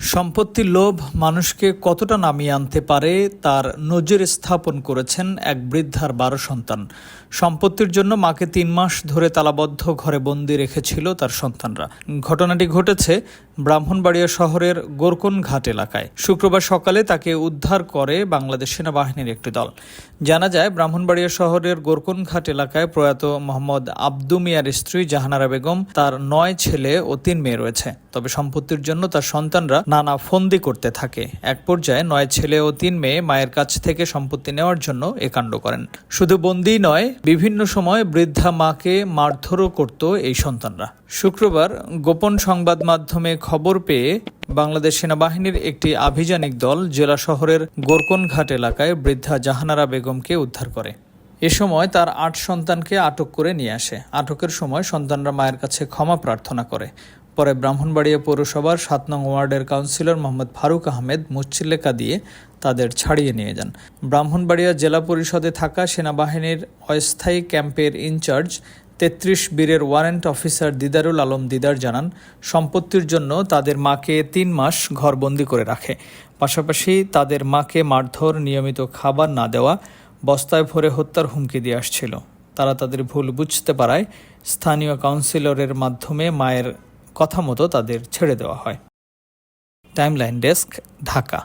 সম্পত্তির লোভ মানুষকে কতটা নামিয়ে আনতে পারে তার নজর স্থাপন করেছেন এক বৃদ্ধার বারো সন্তান। সম্পত্তির জন্য মাকে তিন মাস ধরে তালাবদ্ধ ঘরে বন্দি রেখেছিল তার সন্তানরা। ঘটনাটি ঘটেছে ব্রাহ্মণবাড়িয়া শহরের গোরকন ঘাট এলাকায়। শুক্রবার সকালে তাকে উদ্ধার করে বাংলাদেশ সেনাবাহিনীর একটি দল। জানা যায়, ব্রাহ্মণবাড়িয়া শহরের গোরকন ঘাট এলাকায় প্রয়াত মোহাম্মদ আব্দু মিয়ার স্ত্রী জাহানারা বেগম, তার নয় ছেলে ও তিন মেয়ে রয়েছে। তবে সম্পত্তির জন্য তার সন্তানরা নানা ফন্দি করতে থাকে। এক পর্যায়ে নয় ছেলে ও তিন মেয়ে মায়ের কাছ থেকে সম্পত্তি নেওয়ার জন্য এ কাণ্ড করেন। শুধু বন্দি নয়, বিভিন্ন সময় বৃদ্ধা মাকে মারধরও করত এই সন্তানরা। শুক্রবার গোপন সংবাদ মাধ্যমে খবর পেয়ে বাংলাদেশ সেনাবাহিনীর একটি আভিযানিক দল জেলা শহরের গোরকনঘাট এলাকায় বৃদ্ধা জাহানারা বেগমকে উদ্ধার করে। এ সময় তার আট সন্তানকে আটক করে নিয়ে আসে। আটকের সময় সন্তানরা মায়ের কাছে ক্ষমা প্রার্থনা করে। পরে ব্রাহ্মণবাড়িয়া পৌরসভার সাত নং ওয়ার্ডের কাউন্সিলর মোহাম্মদ ফারুক আহমেদ মুচ্ছিলেখা দিয়ে তাদের ছাড়িয়ে নিয়ে যান। ব্রাহ্মণবাড়িয়া জেলা পরিষদে থাকা সেনাবাহিনীর অস্থায়ী ক্যাম্পের ইনচার্জ তেত্রিশ বীরের ওয়ারেন্ট অফিসার দিদারুল আলম দিদার জানান, সম্পত্তির জন্য তাদের মাকে তিন মাস ঘরবন্দি করে রাখে। পাশাপাশি তাদের মাকে মারধর, নিয়মিত খাবার না দেওয়া, বস্তায় ভরে হত্যার হুমকি দিয়ে আসছিল। তারা তাদের ভুল বুঝতে পারায় স্থানীয় কাউন্সিলরের মাধ্যমে মায়ের কথা মতো তাদের ছেড়ে দেওয়া হয়। Timeline desk, Dhaka.